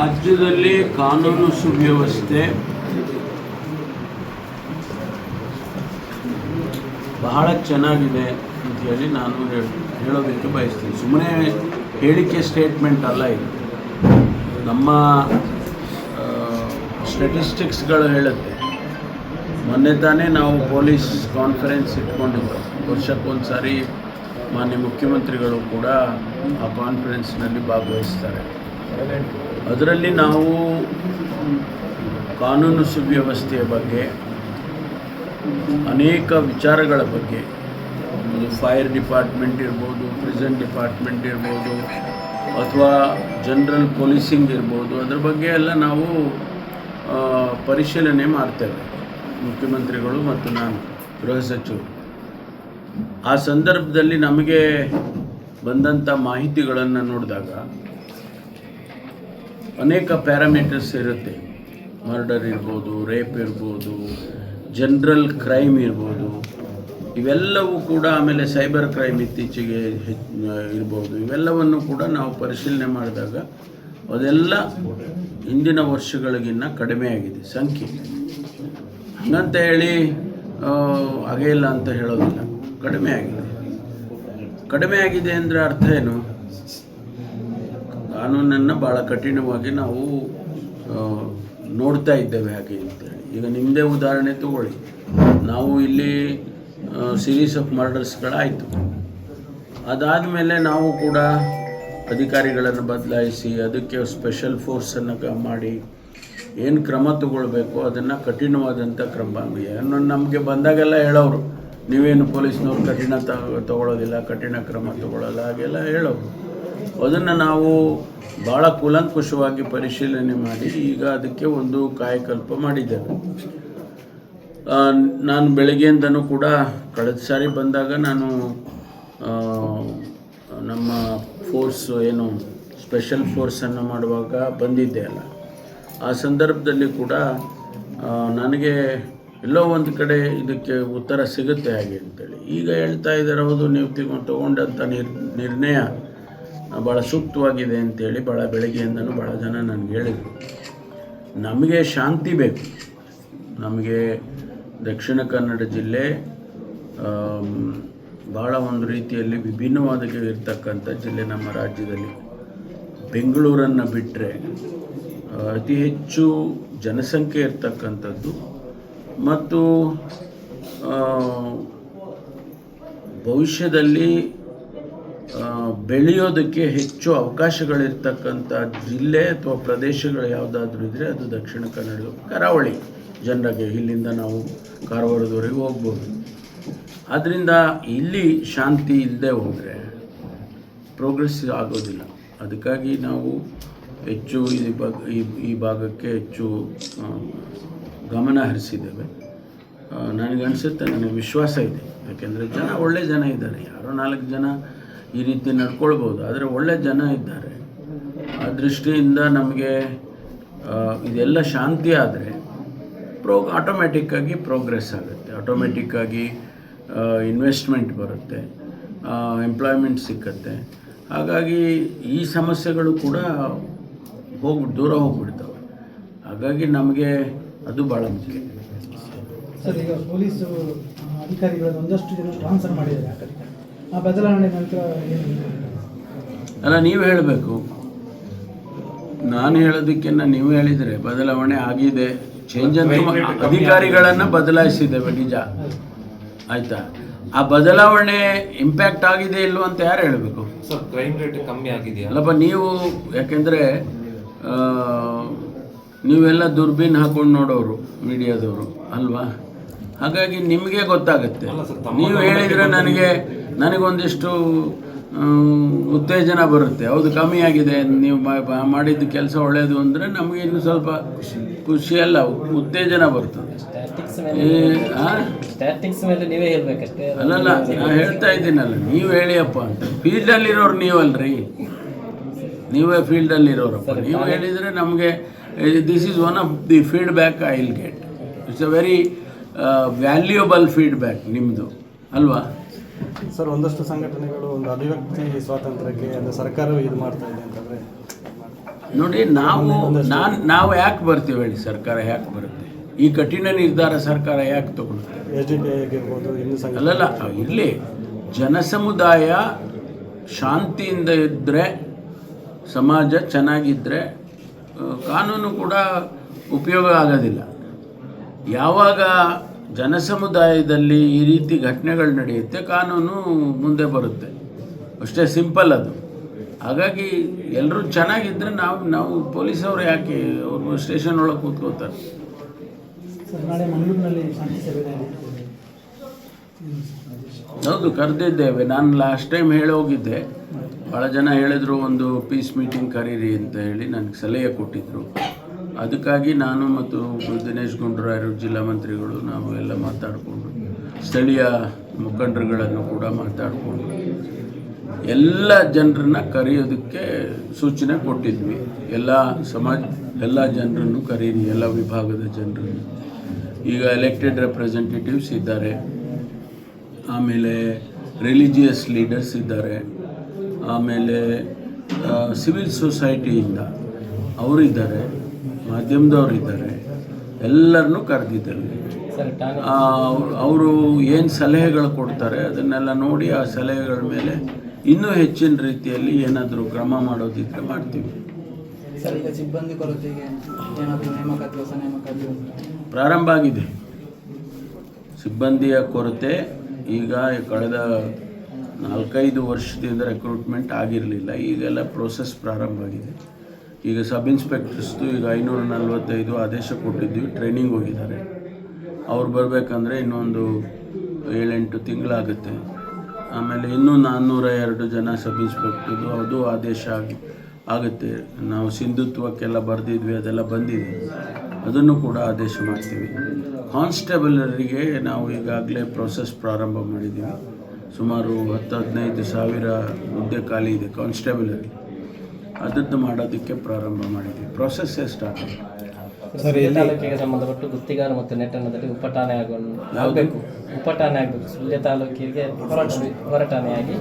ರಾಜ್ಯದಲ್ಲಿ ಕಾನೂನು ಸುವ್ಯವಸ್ಥೆ ಬಹಳ ಚೆನ್ನಾಗಿದೆ ಅಂತ ಹೇಳಿ ನಾನು ಹೇಳ್- ಹೇಳೋದಕ್ಕೆ ಬಯಸ್ತೀನಿ. ಸುಮ್ಮನೆ ಹೇಳಿಕೆ ಸ್ಟೇಟ್ಮೆಂಟ್ ಅಲ್ಲ ಇದು. ನಮ್ಮ ಸ್ಟೆಟಿಸ್ಟಿಕ್ಸ್ಗಳು ಹೇಳುತ್ತೆ. ಮೊನ್ನೆ ತಾನೇ ನಾವು ಪೊಲೀಸ್ ಕಾನ್ಫರೆನ್ಸ್ ಇಟ್ಕೊಂಡಿದ್ದೆ ವರ್ಷಕ್ಕೊಂದು ಸಾರಿ ಮಾನ್ಯ ಮುಖ್ಯಮಂತ್ರಿಗಳು ಕೂಡ ಆ ಕಾನ್ಫರೆನ್ಸ್ನಲ್ಲಿ ಭಾಗವಹಿಸ್ತಾರೆ. ಅದರಲ್ಲಿ ನಾವು ಕಾನೂನು ಸುವ್ಯವಸ್ಥೆಯ ಬಗ್ಗೆ, ಅನೇಕ ವಿಚಾರಗಳ ಬಗ್ಗೆ, ಒಂದು ಫೈರ್ ಡಿಪಾರ್ಟ್ಮೆಂಟ್ ಇರ್ಬೋದು, ಪ್ರಿಸನ್ ಡಿಪಾರ್ಟ್ಮೆಂಟ್ ಇರ್ಬೋದು, ಅಥವಾ ಜನರಲ್ ಪೊಲೀಸಿಂಗ್ ಇರ್ಬೋದು, ಅದ್ರ ಬಗ್ಗೆ ಎಲ್ಲ ನಾವು ಪರಿಶೀಲನೆ ಮಾಡ್ತೇವೆ. ಮುಖ್ಯಮಂತ್ರಿಗಳು ಮತ್ತು ನಾನು, ಗೃಹ ಸಚಿವರು. ಆ ಸಂದರ್ಭದಲ್ಲಿ ನಮಗೆ ಬಂದಂಥ ಮಾಹಿತಿಗಳನ್ನು ನೋಡಿದಾಗ ಅನೇಕ ಪ್ಯಾರಾಮೀಟರ್ಸ್ ಇರುತ್ತೆ. ಮರ್ಡರ್ ಇರ್ಬೋದು, ರೇಪ್ ಇರ್ಬೋದು, ಜನರಲ್ ಕ್ರೈಮ್ ಇರ್ಬೋದು. ಇವೆಲ್ಲವೂ ಕೂಡ ಆಮೇಲೆ ಸೈಬರ್ ಕ್ರೈಮ್ ಇತ್ತೀಚೆಗೆ ಇರ್ಬೋದು. ಇವೆಲ್ಲವನ್ನು ಕೂಡ ನಾವು ಪರಿಶೀಲನೆ ಮಾಡಿದಾಗ ಅದೆಲ್ಲ ಹಿಂದಿನ ವರ್ಷಗಳಿಗಿನ್ನ ಕಡಿಮೆ ಆಗಿದೆ, ಸಂಖ್ಯೆ. ಹಂಗಂತ ಹೇಳಿ ಹಾಗೇ ಇಲ್ಲ ಅಂತ ಹೇಳೋದಿಲ್ಲ. ಕಡಿಮೆ ಆಗಿದೆ. ಕಡಿಮೆ ಆಗಿದೆ ಅಂದರೆ ಅರ್ಥ ಏನು? ಕಾನೂನನ್ನು ಭಾಳ ಕಠಿಣವಾಗಿ ನಾವು ನೋಡ್ತಾ ಇದ್ದೇವೆ ಹಾಗೆ ಅಂತೇಳಿ. ಈಗ ನಿಮ್ಮದೇ ಉದಾಹರಣೆ ತಗೊಳ್ಳಿ. ನಾವು ಇಲ್ಲಿ ಸೀರೀಸ್ ಆಫ್ ಮರ್ಡರ್ಸ್ಗಳಾಯಿತು ಅದಾದಮೇಲೆ ನಾವು ಕೂಡ ಅಧಿಕಾರಿಗಳನ್ನು ಬದಲಾಯಿಸಿ, ಅದಕ್ಕೆ ಸ್ಪೆಷಲ್ ಫೋರ್ಸನ್ನು ಮಾಡಿ, ಏನು ಕ್ರಮ ತಗೊಳ್ಬೇಕು, ಅದನ್ನು ಕಠಿಣವಾದಂಥ ಕ್ರಮ. ನಮಗೆ ಬಂದಾಗೆಲ್ಲ ಹೇಳೋರು, ನೀವೇನು ಪೊಲೀಸ್ನವ್ರು ಕಠಿಣ ತಗೊಳ್ಳೋದಿಲ್ಲ ಕಠಿಣ ಕ್ರಮ ತಗೊಳ್ಳೋಲ್ಲ ಹಾಗೆಲ್ಲ ಹೇಳೋರು. ಅದನ್ನು ನಾವು ಭಾಳ ಕೂಲಂಕುಷವಾಗಿ ಪರಿಶೀಲನೆ ಮಾಡಿ ಈಗ ಅದಕ್ಕೆ ಒಂದು ಕಾಯಕಲ್ಪ ಮಾಡಿದ್ದೇವೆ. ನಾನು ಬೆಳಗ್ಗೆಯಿಂದನೂ ಕೂಡ ಕಳೆದ ಸಾರಿ ಬಂದಾಗ ನಾನು ನಮ್ಮ ಫೋರ್ಸ್ ಏನು ಸ್ಪೆಷಲ್ ಫೋರ್ಸನ್ನು ಮಾಡುವಾಗ ಬಂದಿದ್ದೆ ಅಲ್ಲ. ಆ ಸಂದರ್ಭದಲ್ಲಿ ಕೂಡ ನನಗೆ ಎಲ್ಲೋ ಒಂದು ಕಡೆ ಇದಕ್ಕೆ ಉತ್ತರ ಸಿಗುತ್ತೆ ಹಾಗೆ ಅಂತೇಳಿ. ಈಗ ಹೇಳ್ತಾ ಇದ್ದಾರೆ, ಹೌದು, ನೀವು ತಗೊಂಡಂಥ ನಿರ್ ನಿರ್ಣಯ ಭಾಳ ಸೂಕ್ತವಾಗಿದೆ ಅಂತೇಳಿ ಭಾಳ ಬೆಳಗ್ಗೆಯಿಂದನೂ ಭಾಳ ಜನ ನನಗೆ ಹೇಳಿದರು. ನಮಗೆ ಶಾಂತಿ ಬೇಕು. ನಮಗೆ ದಕ್ಷಿಣ ಕನ್ನಡ ಜಿಲ್ಲೆ ಭಾಳ ಒಂದು ರೀತಿಯಲ್ಲಿ ವಿಭಿನ್ನವಾದ ಇರ್ತಕ್ಕಂಥ ಜಿಲ್ಲೆ ನಮ್ಮ ರಾಜ್ಯದಲ್ಲಿ. ಬೆಂಗಳೂರನ್ನು ಬಿಟ್ಟರೆ ಅತಿ ಹೆಚ್ಚು ಜನಸಂಖ್ಯೆ ಇರ್ತಕ್ಕಂಥದ್ದು ಮತ್ತು ಭವಿಷ್ಯದಲ್ಲಿ ಬೆಳೆಯೋದಕ್ಕೆ ಹೆಚ್ಚು ಅವಕಾಶಗಳಿರ್ತಕ್ಕಂಥ ಜಿಲ್ಲೆ ಅಥವಾ ಪ್ರದೇಶಗಳು ಯಾವುದಾದ್ರೂ ಇದ್ದರೆ ಅದು ದಕ್ಷಿಣ ಕನ್ನಡ, ಕರಾವಳಿ ಜನರಿಗೆ ಇಲ್ಲಿಂದ ನಾವು ಕಾರವಾರದವರೆಗೆ ಹೋಗ್ಬೋದು. ಆದ್ದರಿಂದ ಇಲ್ಲಿ ಶಾಂತಿ ಇಲ್ಲದೆ ಹೋದರೆ ಪ್ರೋಗ್ರೆಸ್ ಆಗೋದಿಲ್ಲ. ಅದಕ್ಕಾಗಿ ನಾವು ಹೆಚ್ಚು ಈ ಭಾಗ, ಈ ಭಾಗಕ್ಕೆ ಹೆಚ್ಚು ಗಮನ ಹರಿಸಿದ್ದೇವೆ. ನನಗನ್ಸುತ್ತೆ ನನಗೆ ವಿಶ್ವಾಸ ಇದೆ. ಯಾಕೆಂದರೆ ಜನ ಒಳ್ಳೆ ಜನ ಇದ್ದಾರೆ. ಯಾರೋ ನಾಲ್ಕು ಜನ ಈ ರೀತಿ ನಡ್ಕೊಳ್ಬೋದು. ಆದರೆ ಒಳ್ಳೆ ಜನ ಇದ್ದಾರೆ. ಆ ದೃಷ್ಟಿಯಿಂದ ನಮಗೆ ಇದೆಲ್ಲ ಶಾಂತಿ ಆದರೆ ಪ್ರೋ ಆಟೋಮ್ಯಾಟಿಕ್ಕಾಗಿ ಪ್ರೋಗ್ರೆಸ್ ಆಗುತ್ತೆ. ಆಟೋಮ್ಯಾಟಿಕ್ಕಾಗಿ ಇನ್ವೆಸ್ಟ್ಮೆಂಟ್ ಬರುತ್ತೆ. ಎಂಪ್ಲಾಯ್ಮೆಂಟ್ ಸಿಕ್ಕತ್ತೆ. ಹಾಗಾಗಿ ಈ ಸಮಸ್ಯೆಗಳು ಕೂಡ ಹೋಗಿ ದೂರ ಹೋಗ್ಬಿಡ್ತವೆ. ಹಾಗಾಗಿ ನಮಗೆ ಅದು ಭಾಳ ಮುಖ್ಯ. ಸರ್ ಈಗ ಪೊಲೀಸು ಆ, ಅಧಿಕಾರಿಗಳನ್ನು ಒಂದಷ್ಟು ಜನ ಟ್ರಾನ್ಸ್ಫರ್ ಮಾಡಿದ್ದಾರೆ. ಆ ಬದಲಾವಣೆ ನಂತರ ಏನು ಅಲ್ಲ ನೀವು ಹೇಳಬೇಕು. ನಾನು ಹೇಳೋದಕ್ಕಿಂತ ನೀವು ಹೇಳಿದರೆ ಬದಲಾವಣೆ ಆಗಿದೆ. ಚೇಂಜ್ ಅಂತ ಅಧಿಕಾರಿಗಳನ್ನು ಬದಲಾಯಿಸಿದ್ದೇವೆ ನಿಜ ಆಯ್ತಾ? ಆ ಬದಲಾವಣೆ ಇಂಪ್ಯಾಕ್ಟ್ ಆಗಿದೆ ಇಲ್ಲೋ ಅಂತ ಯಾರು ಹೇಳಬೇಕು? ಸರ್ ಕ್ರೈಮ್ ರೇಟ್ ಕಮ್ಮಿ ಆಗಿದೆ ಅಲ್ಲಪ್ಪ ನೀವು ಯಾಕೆಂದರೆ ನೀವೆಲ್ಲ ದುರ್ಬೀನ್ ಹಾಕೊಂಡು ನೋಡೋರು ಮೀಡಿಯಾದವರು ಅಲ್ವಾ? ಹಾಗಾಗಿ ನಿಮಗೆ ಗೊತ್ತಾಗುತ್ತೆ. ನೀವು ಹೇಳಿದರೆ ನನಗೆ ನನಗೊಂದಿಷ್ಟು ಉತ್ತೇಜನ ಬರುತ್ತೆ. ಹೌದು ಕಮ್ಮಿ ಆಗಿದೆ. ನೀವು ಮಾಡಿದ್ದು ಕೆಲಸ ಒಳ್ಳೆಯದು ಅಂದರೆ ನಮಗೆ ಇನ್ನು ಸ್ವಲ್ಪ ಖುಷಿ. ಅಲ್ಲ ಉತ್ತೇಜನ ಬರ್ತದೆ. ಅಲ್ಲಲ್ಲ ನಾನು ಹೇಳ್ತಾ ಇದ್ದೀನಲ್ಲ ನೀವು ಹೇಳಿಯಪ್ಪ ಅಂತ. ಫೀಲ್ಡಲ್ಲಿರೋರು ನೀವಲ್ರಿ. ನೀವೇ ಫೀಲ್ಡಲ್ಲಿರೋರಪ್ಪ. ನೀವು ಹೇಳಿದರೆ ನಮಗೆ this is one of the feedback I will get it's a very valuable feedback ನಿಮ್ಮದು ಅಲ್ವಾ? ಸರ್ ಒಂದಷ್ಟು ಸಂಘಟನೆಗಳು ಒಂದು ಅಭಿವ್ಯಕ್ತಿ ಸ್ವಾತಂತ್ರ್ಯಕ್ಕೆ ಅಂದರೆ ಸರ್ಕಾರವೇ ಇದು ಮಾಡ್ತಾ ಇದೆ ಅಂತಂದರೆ ನೋಡಿ ನಾವು ನಾನು ನಾವು ಯಾಕೆ ಬರ್ತೀವಿ ಹೇಳಿ ಸರ್ಕಾರ ಯಾಕೆ ಬರುತ್ತೆ? ಈ ಕಠಿಣ ನಿರ್ಧಾರ ಸರ್ಕಾರ ಯಾಕೆ ತಗೊಳುತ್ತೆ? ಎಸ್ ಡಿ ಪಿ ಆಗಿರ್ಬೋದು ಅಲ್ಲಲ್ಲ ಇಲ್ಲಿ ಜನಸಮುದಾಯ ಶಾಂತಿಯಿಂದ ಇದ್ದರೆ ಸಮಾಜ ಚೆನ್ನಾಗಿದ್ದರೆ ಕಾನೂನು ಕೂಡ ಉಪಯೋಗ ಆಗೋದಿಲ್ಲ. ಯಾವಾಗ ಜನಸಮುದಾಯದಲ್ಲಿ ಈ ರೀತಿ ಘಟನೆಗಳು ನಡೆಯುತ್ತೆ ಕಾನೂನು ಮುಂದೆ ಬರುತ್ತೆ. ಅಷ್ಟೇ ಸಿಂಪಲ್ ಅದು. ಹಾಗಾಗಿ ಎಲ್ಲರೂ ಚೆನ್ನಾಗಿದ್ದರೆ ನಾವು ನಾವು ಪೊಲೀಸವರು ಯಾಕೆ ಅವರು ಸ್ಟೇಷನ್ ಒಳಗೆ ಕೂತ್ಕೋತಾರೆ. ಹೌದು ಕರೆದಿದ್ದೇವೆ. ನಾನು ಲಾಸ್ಟ್ ಟೈಮ್ ಹೇಳೋಗಿದ್ದೆ ಭಾಳ ಜನ ಹೇಳಿದ್ರು ಒಂದು ಪೀಸ್ ಮೀಟಿಂಗ್ ಕರೀರಿ ಅಂತ ಹೇಳಿ. ನನಗೆ ಸಲಹೆ ಕೊಟ್ಟಿದ್ದರು ಅದಕ್ಕಾಗಿ ನಾನು ಮತ್ತು ದಿನೇಶ್ ಗುಂಡೂರಾಯರು ಜಿಲ್ಲಾ ಮಂತ್ರಿಗಳು ನಾವು ಎಲ್ಲ ಮಾತಾಡಿಕೊಂಡು ಸ್ಥಳೀಯ ಮುಖಂಡರುಗಳನ್ನು ಕೂಡ ಮಾತಾಡಿಕೊಂಡು ಎಲ್ಲ ಜನರನ್ನ ಕರೆಯೋದಕ್ಕೆ ಸೂಚನೆ ಕೊಟ್ಟಿದ್ವಿ. ಎಲ್ಲ ಸಮಾಜ, ಎಲ್ಲ ಜನರನ್ನು ಕರೀರಿ, ಎಲ್ಲ ವಿಭಾಗದ ಜನರನ್ನು. ಈಗ ಎಲೆಕ್ಟೆಡ್ ರೆಪ್ರೆಸೆಂಟೇಟಿವ್ಸ್ ಇದ್ದಾರೆ. ಆಮೇಲೆ ರಿಲಿಜಿಯಸ್ ಲೀಡರ್ಸ್ ಇದ್ದಾರೆ. ಆಮೇಲೆ ಸಿವಿಲ್ ಸೊಸೈಟಿಯಿಂದ ಅವರಿದ್ದಾರೆ. ಮಾಧ್ಯಮದವ್ರು ಇದ್ದಾರೆ. ಎಲ್ಲರನ್ನೂ ಕರೆದಿದ್ದಾರೆ. ಅವರು ಏನು ಸಲಹೆಗಳು ಕೊಡ್ತಾರೆ ಅದನ್ನೆಲ್ಲ ನೋಡಿ ಆ ಸಲಹೆಗಳ ಮೇಲೆ ಇನ್ನೂ ಹೆಚ್ಚಿನ ರೀತಿಯಲ್ಲಿ ಏನಾದರೂ ಕ್ರಮ ಮಾಡೋದಿದ್ರೆ ಮಾಡ್ತೀವಿ. ಸಿಬ್ಬಂದಿ ಕೊರತೆಗೆ ಪ್ರಾರಂಭ ಆಗಿದೆ. ಸಿಬ್ಬಂದಿಯ ಕೊರತೆ ಈಗ ಕಳೆದ ನಾಲ್ಕೈದು ವರ್ಷದಿಂದ ರೆಕ್ರೂಟ್ಮೆಂಟ್ ಆಗಿರಲಿಲ್ಲ. ಈಗೆಲ್ಲ ಪ್ರೋಸೆಸ್ ಪ್ರಾರಂಭ ಆಗಿದೆ. ಈಗ ಸಬ್ ಇನ್ಸ್ಪೆಕ್ಟರ್ಸ್ದು ಈಗ ಐನೂರ ನಲ್ವತ್ತೈದು ಆದೇಶ ಕೊಟ್ಟಿದ್ವಿ, ಟ್ರೈನಿಂಗ್ ಹೋಗಿದ್ದಾರೆ. ಅವ್ರು ಬರಬೇಕಂದ್ರೆ ಇನ್ನೊಂದು ಏಳೆಂಟು ತಿಂಗಳಾಗುತ್ತೆ. ಆಮೇಲೆ ಇನ್ನೂ ನಾನ್ನೂರ ಎರಡು ಜನ ಸಬ್ ಇನ್ಸ್ಪೆಕ್ಟರ್ದು ಅದು ಆದೇಶ ಆಗಿ, ಆಗುತ್ತೆ. ನಾವು ಸಿಂಧುತ್ವಕ್ಕೆಲ್ಲ ಬರೆದಿದ್ವಿ, ಅದೆಲ್ಲ ಬಂದಿದೆ. ಅದನ್ನು ಕೂಡ ಆದೇಶ ಮಾಡ್ತೀವಿ. ಕಾನ್ಸ್ಟೇಬಲರಿಗೆ ನಾವು ಈಗಾಗಲೇ ಪ್ರೋಸೆಸ್ ಪ್ರಾರಂಭ ಮಾಡಿದ್ದೀವಿ. ಸುಮಾರು ಹತ್ತು, ಹದಿನೈದು ಸಾವಿರ ಹುದ್ದೆ ಖಾಲಿ ಇದೆ ಕಾನ್ಸ್ಟೇಬಲರಿಗೆ ಅದನ್ನು ಮಾಡೋದಕ್ಕೆ ಪ್ರಾರಂಭ ಮಾಡಿದ್ವಿ. ಪ್ರೊಸೆಸ್ ಸ್ಟಾರ್ಟ್ ಆಗಿದೆ ಸುಳ್ಯ ತಾಲೂಕಿಗೆ ಸಂಬಂಧಪಟ್ಟು ಗುತ್ತಿಗಾರ ಮತ್ತು ನೆಟ್ಟಣದಲ್ಲಿ ಉಪಠಾಣೆ ಆಗಬೇಕು. ಉಪಠಾಣೆ ಆಗಬೇಕು. ಸುಳ್ಯ ತಾಲೂಕಿಗೆ ಹೊರಟಾಣೆಯಾಗಿ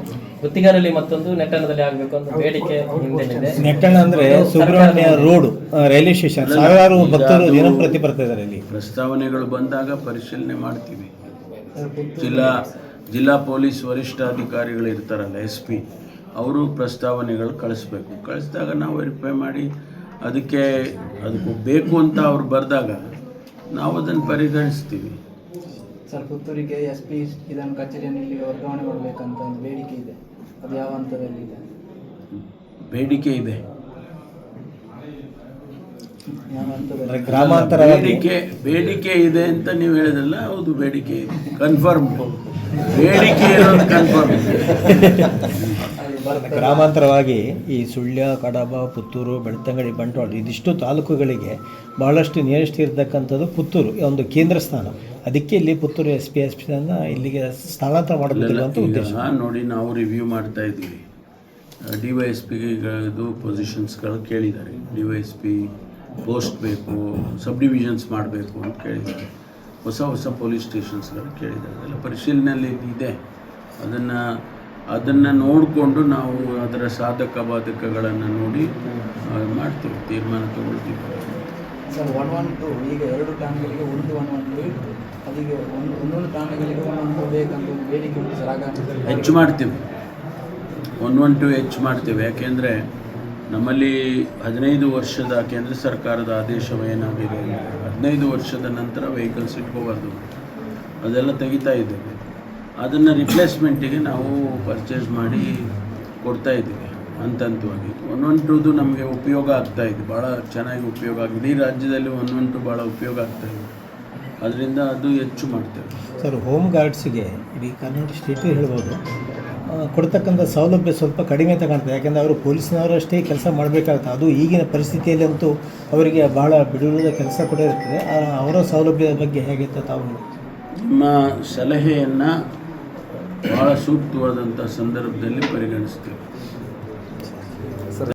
ಗುತ್ತಿಗಾರಲ್ಲಿ ಮತ್ತೊಂದು ನೆಟ್ಟಣದಲ್ಲಿ ಆಗಬೇಕು ಅಂತ ಬೇಡಿಕೆ ಹಿಂದೆ ನೆಟ್ಟಣ ಅಂದ್ರೆ ಸುಬ್ರಹ್ಮಣ್ಯ ರೋಡ್ ರೈಲ್ವೆ ಸ್ಟೇಷನ್. ಸಾವಿರಾರು ಭಕ್ತರು ದಿನಂಪ್ರತಿ ಬರ್ತಾ ಇದ್ದಾರೆ ಇಲ್ಲಿ. ಪ್ರಸ್ತಾವನೆಗಳು ಬಂದಾಗ ಪರಿಶೀಲನೆ ಮಾಡ್ತೀವಿ. ಜಿಲ್ಲಾ ಜಿಲ್ಲಾ ಪೊಲೀಸ್ ವರಿಷ್ಠಾಧಿಕಾರಿಗಳು ಇರ್ತಾರಲ್ಲ ಎಸ್ ಪಿ. ಅವರು ಪ್ರಸ್ತಾವನೆಗಳು ಕಳಿಸ್ಬೇಕು. ಕಳಿಸಿದಾಗ ನಾವು ವೆರಿಫೈ ಮಾಡಿ ಅದಕ್ಕೆ ಅದಕ್ಕೆ ಬೇಕು ಅಂತ ಅವ್ರು ಬರೆದಾಗ ನಾವು ಅದನ್ನು ಪರಿಗಣಿಸ್ತೀವಿ. ಸರ್ ಪುತ್ತೂರಿಗೆ ಎಸ್ ಪಿ ಇದನ್ನು ಕಚೇರಿಯನ್ನು ಇಲ್ಲಿ ವರ್ಗಾವಣೆ ಮಾಡಬೇಕಂತ ಒಂದು ಬೇಡಿಕೆ ಇದೆ. ಅದು ಯಾವ ಹಂತದಲ್ಲಿದೆ ಬೇಡಿಕೆ ಇದೆ. ಗ್ರಾಮಾಂತರ ಬೇಡಿಕೆ ಬೇಡಿಕೆ ಇದೆ ಅಂತ ನೀವು ಹೇಳಿದ್ರಲ್ಲ ಹೌದು ಬೇಡಿಕೆ ಇದೆ. ಕನ್ಫರ್ಮ್ ಬೇಡಿಕೆ ಇರೋದು ಕನ್ಫರ್ಮ್ ಗ್ರಾಮಾಂತರವಾಗಿ ಈ ಸುಳ್ಯ ಕಡಬ ಪುತ್ತೂರು ಬೆಳ್ತಂಗಡಿ ಬಂಟ್ವಾಳ ಇದಿಷ್ಟು ತಾಲೂಕುಗಳಿಗೆ ಬಹಳಷ್ಟು ನಿಯರೆಸ್ಟ್ ಇರತಕ್ಕಂಥದ್ದು ಪುತ್ತೂರು ಒಂದು ಕೇಂದ್ರ ಸ್ಥಾನ. ಅದಕ್ಕೆ ಇಲ್ಲಿ ಪುತ್ತೂರು ಎಸ್ ಪಿ ಎಸ್ ಪಿಯನ್ನು ಇಲ್ಲಿಗೆ ಸ್ಥಳಾಂತರ ಮಾಡಬೇಕು ಅಂತ ಉದ್ದೇಶ. ನೋಡಿ ನಾವು ರಿವ್ಯೂ ಮಾಡ್ತಾ ಇದ್ವಿ. ಡಿ ವೈ ಎಸ್ ಪಿಗಳದು ಪೊಸಿಷನ್ಸ್ಗಳು ಕೇಳಿದ್ದಾರೆ. D Y S P post ಬೇಕು ಸಬ್ ಡಿವಿಷನ್ಸ್ ಮಾಡಬೇಕು ಅಂತ ಕೇಳಿದ್ದಾರೆ. ಹೊಸ ಹೊಸ ಪೊಲೀಸ್ ಸ್ಟೇಷನ್ಸ್ಗಳು ಕೇಳಿದ್ದಾರೆ. ಅದೆಲ್ಲ ಪರಿಶೀಲನೆಯಲ್ಲಿ ಇದೆ. ಅದನ್ನು ಅದನ್ನು ನೋಡಿಕೊಂಡು ನಾವು ಅದರ ಸಾಧಕ ಬಾಧಕಗಳನ್ನು ನೋಡಿ ಮಾಡ್ತೀವಿ ತೀರ್ಮಾನ ತಗೊಳ್ತೀವಿ. ಸರ್ ಒನ್ ಒನ್ ಟು ಈಗ ಎರಡು ಠಾಣೆಗಳಿಗೆ ಒಂದು ಒನ್ ಒನ್ ಟು ಇತ್ತು ಒಂದು ಒಂದೊಂದು ಠಾಣೆಗಳಿಗೆ ಒನ್ ಒನ್ ಬೇಕಂತ ಒಂದು ಬೇಡಿಕೆ ಉಂಟು ಸರ್ ಆಗ ಹೆಚ್ಚು ಮಾಡ್ತೀವಿ. ಒನ್ ಒನ್ ಟು ಹೆಚ್ಚು ಮಾಡ್ತೀವಿ. ಯಾಕೆಂದರೆ ನಮ್ಮಲ್ಲಿ ಹದಿನೈದು ವರ್ಷದ ಕೇಂದ್ರ ಸರ್ಕಾರದ ಆದೇಶವೇನಾಗಿದೆ ಏನಾಗಿದೆ ಹದಿನೈದು ವರ್ಷದ ನಂತರ ವೆಹಿಕಲ್ಸ್ ಇಟ್ಕೋಬಾರ್ದು ಅದೆಲ್ಲ ತೆಗಿತಾ ಇದ್ದೇವೆ. ಅದನ್ನು ರಿಪ್ಲೇಸ್ಮೆಂಟಿಗೆ ನಾವು ಪರ್ಚೇಸ್ ಮಾಡಿ ಕೊಡ್ತಾ ಇದ್ದೀವಿ ಹಂತ ಹಂತವಾಗಿ ಒನ್ ಒನ್ ಟೂದು ನಮಗೆ ಉಪಯೋಗ ಆಗ್ತಾ ಇದೆ ಭಾಳ ಚೆನ್ನಾಗಿ ಉಪಯೋಗ ಆಗಿದೆ. ಇಡೀ ರಾಜ್ಯದಲ್ಲಿ ಒನ್ ಒನ್ ಟು ಭಾಳ ಉಪಯೋಗ ಆಗ್ತಾ ಇದೆ. ಅದರಿಂದ ಅದು ಹೆಚ್ಚು ಮಾಡ್ತೇವೆ. ಸರ್ ಹೋಮ್ ಗಾರ್ಡ್ಸಿಗೆ ಇಡೀ ಕರ್ನಾಟಕ ಸ್ಟೇಟ್ ಹೇಳ್ಬೋದು ಕೊಡ್ತಕ್ಕಂಥ ಸೌಲಭ್ಯ ಸ್ವಲ್ಪ ಕಡಿಮೆ ತಗೊಳ್ತಾರೆ ಯಾಕೆಂದರೆ ಅವರು ಪೊಲೀಸ್ನವರಷ್ಟೇ ಕೆಲಸ ಮಾಡಬೇಕಾಗುತ್ತೆ. ಅದು ಈಗಿನ ಪರಿಸ್ಥಿತಿಯಲ್ಲಿ ಅಂತೂ ಅವರಿಗೆ ಬಹಳ ಬಿಡುವುದ ಕೆಲಸ ಕೂಡ ಇರ್ತದೆ. ಅವರ ಸೌಲಭ್ಯದ ಬಗ್ಗೆ ಹೇಗಿತ್ತು ತಾವು ನಿಮ್ಮ ಸಲಹೆಯನ್ನು ಭಾಳ ಸೂಕ್ತವಾದಂಥ ಸಂದರ್ಭದಲ್ಲಿ ಪರಿಗಣಿಸ್ತೀವಿ.